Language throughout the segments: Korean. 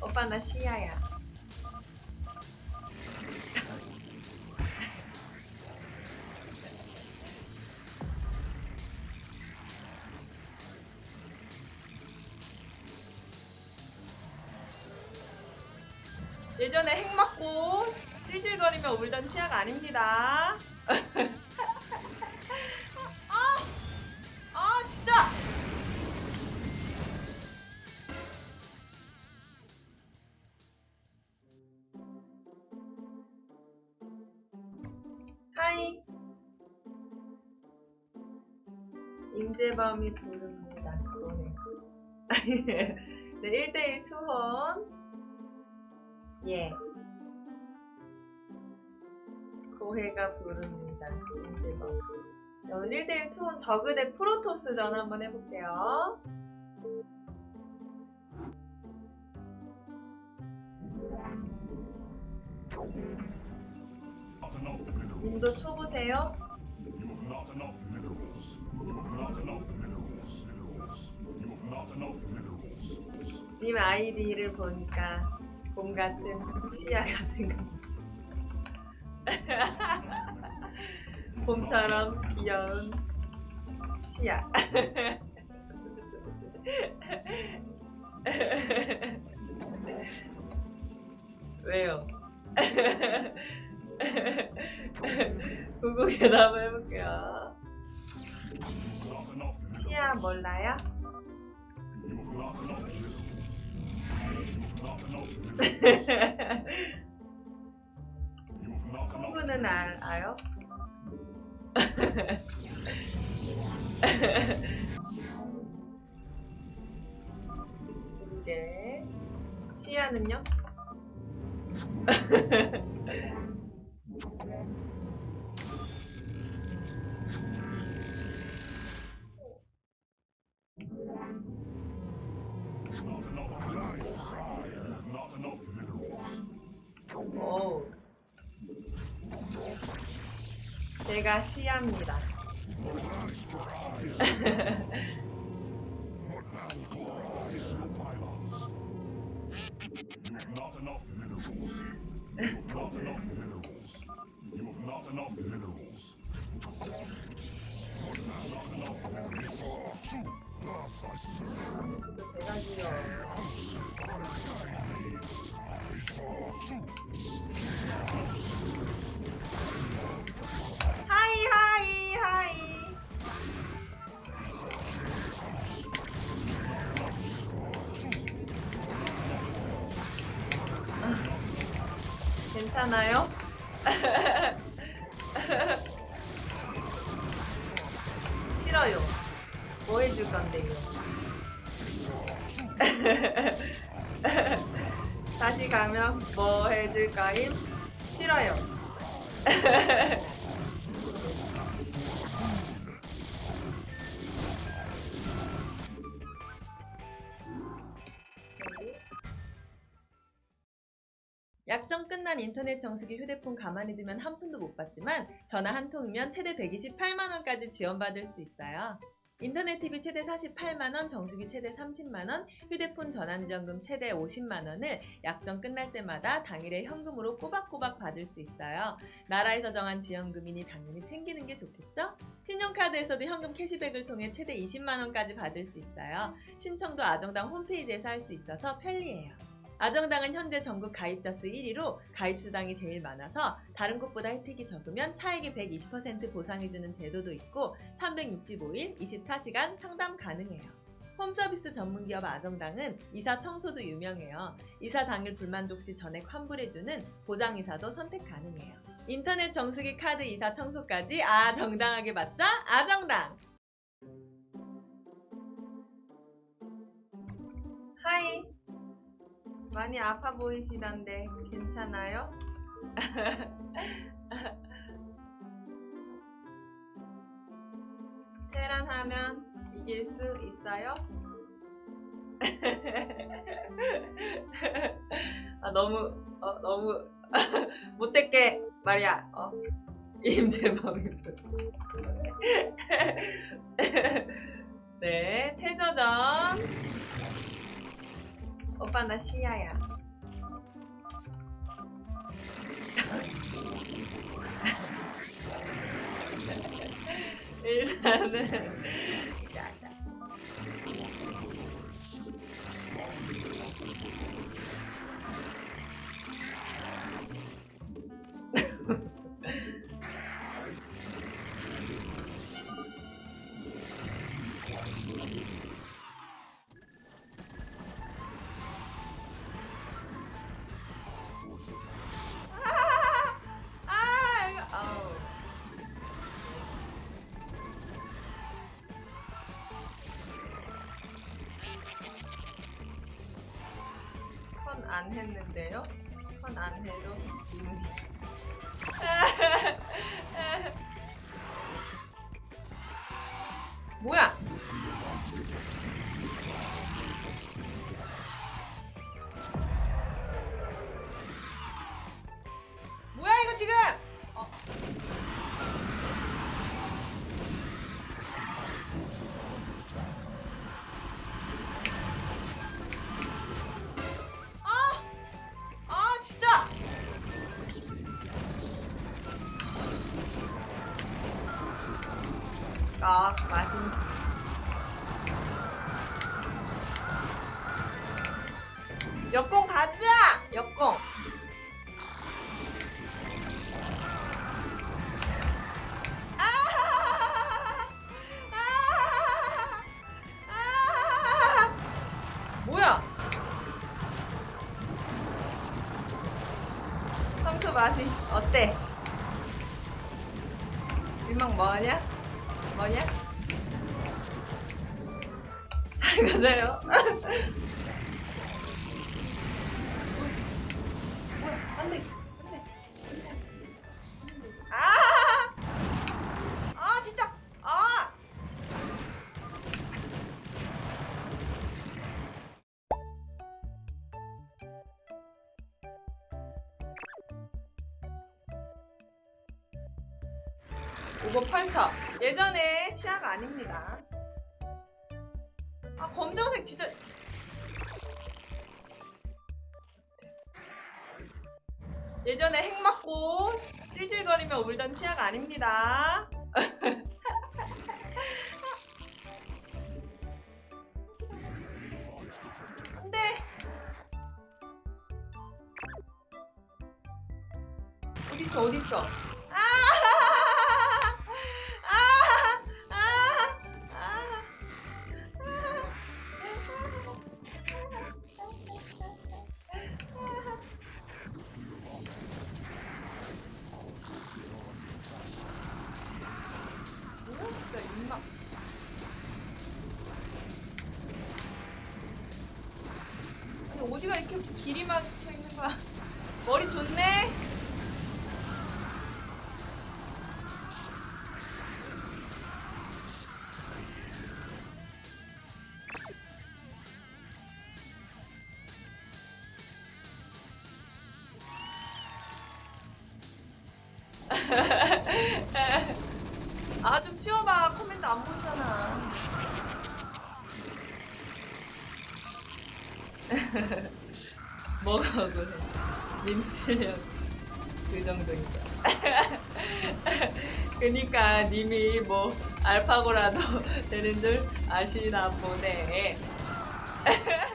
오빠 나 시야야. 예전에 핵 맞고 찔찔거리며 울던 치아가 아닙니다. 임재범이 부릅니다. 그거네. 네, 1대1 투혼. 예. 고해가 부릅니다. 네, 오늘 1대1 투혼 저그 대 프로토스전 한번 해볼게요. Minerals. 님도 초보세요? 님 아이디를 보니까 봄 같은 시야가 생각. 봄처럼 귀여운 시야. 왜요? 궁금해서 한번 해볼게요. 시야 몰라요? 홍구는 알, 아요? 이게 시야는요? 제가 시야입니다. Not 괜찮아요? 싫어요. 뭐 해줄 건데요? 다시 가면 뭐 해줄 까임? 싫어요. 끝난 인터넷 정수기 휴대폰 가만히 두면 한 푼도 못 받지만 전화 한 통이면 최대 128만 원까지 지원받을 수 있어요. 인터넷 TV 최대 48만 원, 정수기 최대 30만 원, 휴대폰 전환지원금 최대 50만 원을 약정 끝날 때마다 당일에 현금으로 꼬박꼬박 받을 수 있어요. 나라에서 정한 지원금이니 당연히 챙기는 게 좋겠죠? 신용카드에서도 현금 캐시백을 통해 최대 20만 원까지 받을 수 있어요. 신청도 아정당 홈페이지에서 할 수 있어서 편리해요. 아정당은 현재 전국 가입자 수 1위로 가입 수당이 제일 많아서 다른 곳보다 혜택이 적으면 차액의 120% 보상해주는 제도도 있고 365일 24시간 상담 가능해요. 홈서비스 전문기업 아정당은 이사 청소도 유명해요. 이사 당일 불만족 시 전액 환불해주는 보장이사도 선택 가능해요. 인터넷 정수기 카드 이사 청소까지 아정당하게 받자 아정당! 하이! 많이 아파 보이시던데 괜찮아요? 테란 하면 이길 수 있어요? 아 너무 어 너무 못됐게 말이야 어 임재범이 네 태저전 오빠 나 시야야. 일단 안 했는데요? 선 안 해도. 뭐야? 뭐야 아 맛있. 역공 가자. 역공. 맛이 어때? 일망 뭐하냐? 뭐냐? 잘 가세요. 이거 8차. 예전에 치약 아닙니다. 아, 검정색 진짜. 예전에 핵 맞고 찔찔거리며 울던 치약 아닙니다. 근데 어디 있어? 어디 있어? 아니 어디가 이렇게 길이 막혀 있는 거야. 머리 좋네? 아 좀 치워봐. 코멘트 안 보이잖아 뭐가 억울해. 님 실력 그 정도니까. 그니까 님이 뭐 알파고라도 되는 줄 아시나 보네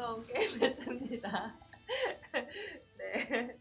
무서운 게임 했습니다. 네.